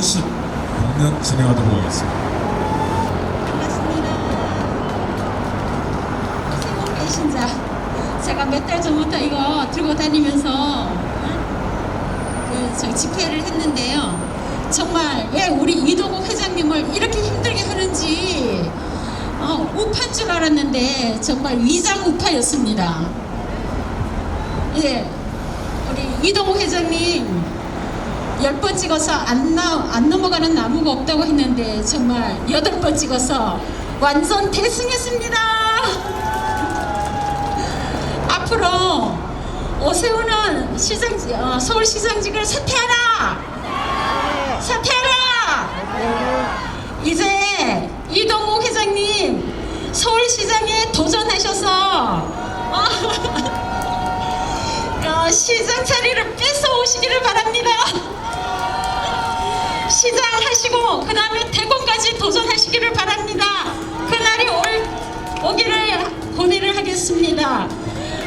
워십 공연 진행하도록 하겠습니다. 반갑습니다. 제가 몇 달 전부터 이거 들고 다니면서 그 저희 집회를 했는데요. 정말 왜 우리 이동욱 회장님을 이렇게 힘들게 하는지 어, 우파인 줄 알았는데 정말 위장 우파였습니다. 예, 우리 이동욱 회장님 열 번 찍어서 안, 나, 안 넘어가는 나무가 없다고 했는데 정말 여덟 번 찍어서 완전 대승했습니다. 앞으로 오세훈은 시장, 어, 서울시장직을 사퇴하라! 사퇴하라! 이제 이동욱 회장님 서울시장에 도전하셔서 어, 어, 시장 자리를 뺏어 오시기를 바랍니다. 시장 하시고 그 다음에 대권까지 도전하시기를 바랍니다. 그날이 올 오기를 고뇌를 하겠습니다.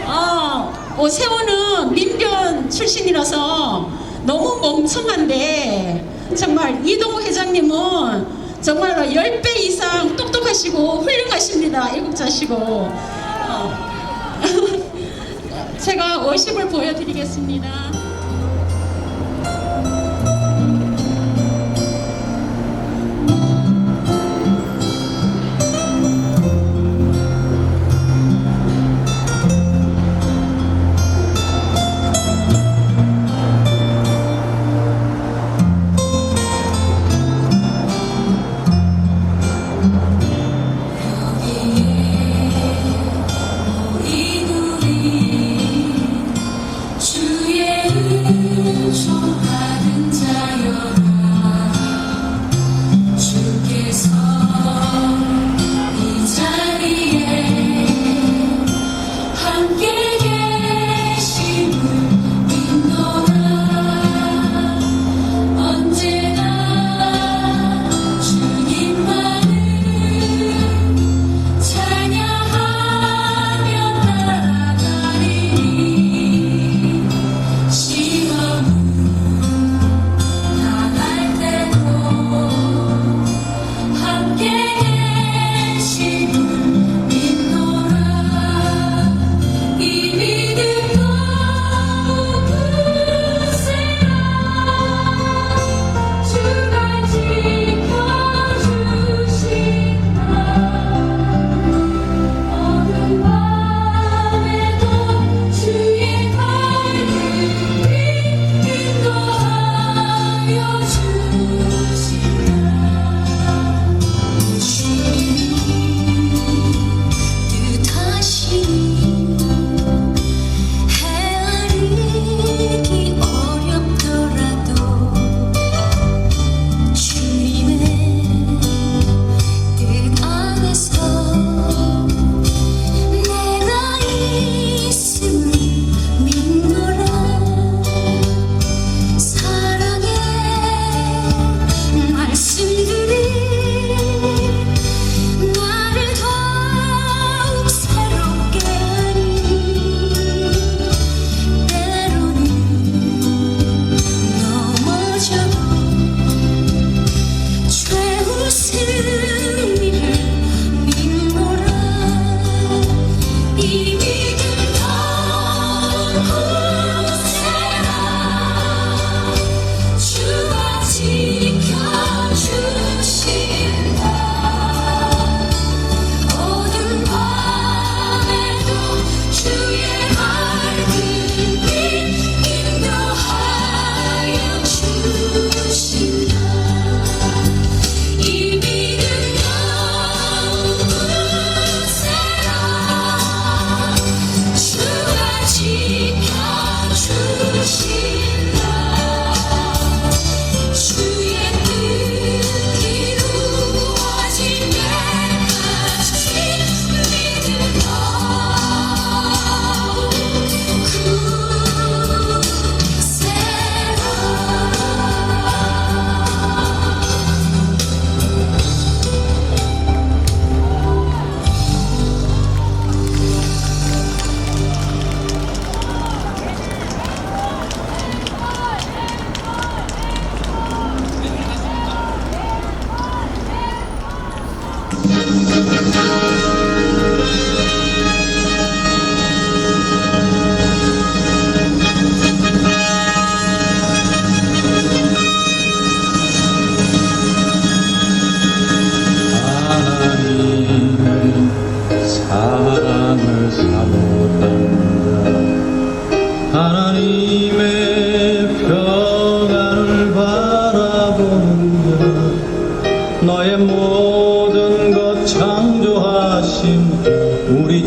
어, 오세훈은 민변 출신이라서 너무 멍청한데 정말 이동우 회장님은 정말 10배 이상 똑똑하시고 훌륭하십니다. 애국자시고 어. 제가 워십을 보여드리겠습니다. 주 주신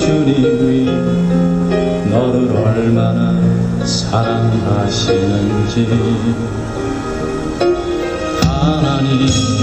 주님이 너를 얼마나 사랑하시는지. 하나님